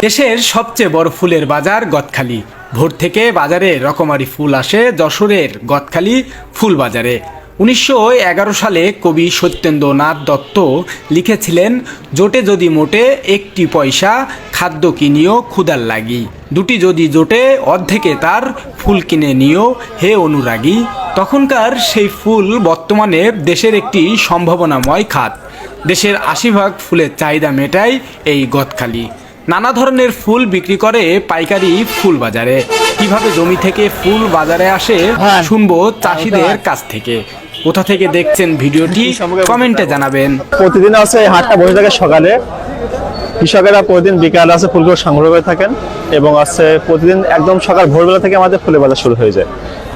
দেশের সবচেয়ে বড় ফুলের বাজার গদখালি। ভোর থেকে বাজারে রকমারি ফুল আসে যশোরের গদখালি ফুল বাজারে। উনিশশো এগারো সালে কবি সত্যেন্দ্রনাথ দত্ত লিখেছিলেন, জোটে যদি মোটে একটি পয়সা, খাদ্য কিনিও ক্ষুদার লাগি। দুটি যদি জোটে, অর্ধেকে তার ফুল কিনে নিও, হে অনুরাগী। তখনকার সেই ফুল বর্তমানে দেশের একটি সম্ভাবনাময় খাত। দেশের আশিভাগ ফুলের চাহিদা মেটায় এই গদখালি। নানা ধরনের ফুল বিক্রি করে পাইকারি ফুল বাজারে কীভাবে জমি থেকে ফুল বাজারে আসে শুনব চাষিদের কাছ থেকে। কোথা থেকে দেখছেন ভিডিওটি কমেন্টে জানাবেন। প্রতিদিন আছে এই হাটটা বসে থাকে সকালে। কৃষকেরা প্রতিদিন বিকালে আছে ফুলগুলো সংগ্রহ করে থাকেন এবং আছে প্রতিদিন একদম সকাল ভোরবেলা থেকে আমাদের ফুলের বাজার শুরু হয়ে যায়।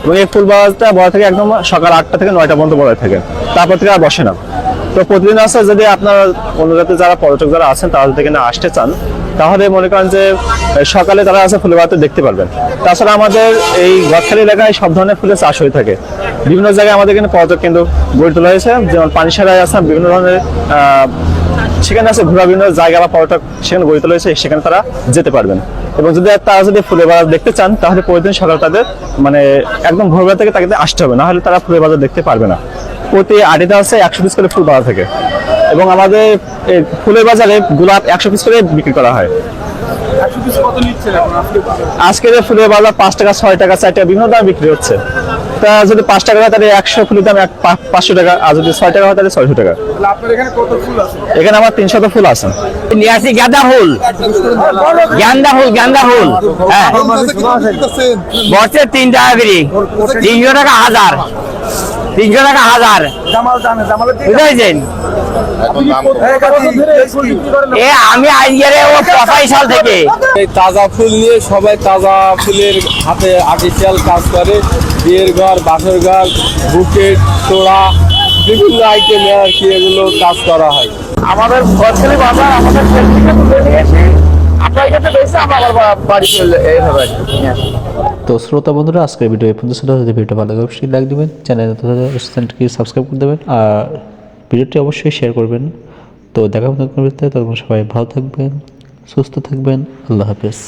এবং এই ফুল বাজারটা বড় থেকে একদম সকাল আটটা থেকে নয়টা পর্যন্ত বড় থাকে। তারপর থেকে আর বসে না। তো প্রতিদিন আছে যদি আপনার অনুরাতে যারা পর্যটক যারা আছেন তারা যদি না আসতে চান তাহলে মনে করেন যে সকালে তারা আছে ফুলের বাজার দেখতে পারবেন। তাছাড়া আমাদের এই গদখালি এলাকায় সব ধরনের ফুলের চাষ হয়ে থাকে। বিভিন্ন জায়গায় আমাদের এখানে পর্যটক কেন্দ্র গড়ে তোলা হয়েছে। যেমন পানিসারায় আছে, বিভিন্ন ধরনের সেখানে আছে ঘোরা, বিভিন্ন জায়গা বা পর্যটক সেখানে গড়ে তোলা হয়েছে, সেখানে তারা যেতে পারবেন। এবং যদি তারা যদি ফুলের বাজার দেখতে চান, তাহলে প্রতিদিন সকাল তাদের মানে একদম ভোরবেলা থেকে তাকে আসতে হবে। না হলে তারা ফুলের বাজার দেখতে পারবে না। প্রতি আটিতে আছে একশো পিস করে ফুল বাজার থাকে। এবং আমাদের এই ফুলের বাজারে গোলাপ একশো পিস করে বিক্রি করা হয়। আজকে যে ফুলের বাজার পাঁচ টাকা ছয় টাকা চার টাকা বিভিন্ন দামে বিক্রি হচ্ছে। তা যদি পাঁচ টাকা হয় তাহলে একশো ফুলের দাম এক পাঁচশো টাকা আর যদি ছয় টাকা হয় তাহলে ছয়শো টাকা। এখানে আমার তিনশত ফুল আছে। নিয়ে আসি গাঁদা ফুল। গান্দা ফুল গান্দা ফুল। হ্যাঁ। বছরে তিন টাকা করে তিনশো টাকা হাজার। তিনশো টাকা হাজার। বুঝেছেন এ আমি আজকের ও পঁচাশি সাল থেকে। এই তাজা ফুল নিয়ে সবাই তাজা ফুলের হাতে আর্টিফিশিয়াল কাজ করে। বিয়ের ঘর বাসর ঘর বুকেট তোড়া বিভিন্ন আইটেমে আর কি এগুলো কাজ করা হয়। আমাদের গছখালি বাজার আমাদের তো শ্রোতা বন্ধুরা, আজকের ভিডিও এই পর্যন্ত ছিল। যদি ভিডিও ভালো লাগে, অবশ্যই লাইক দেবেন চ্যানেল চ্যানেলটিকে সাবস্ক্রাইব করে দেবেন, আর ভিডিওটি অবশ্যই শেয়ার করবেন। তো দেখা হবে তখন সবাই ভালো থাকবেন, সুস্থ থাকবেন, আল্লাহ হাফেজ।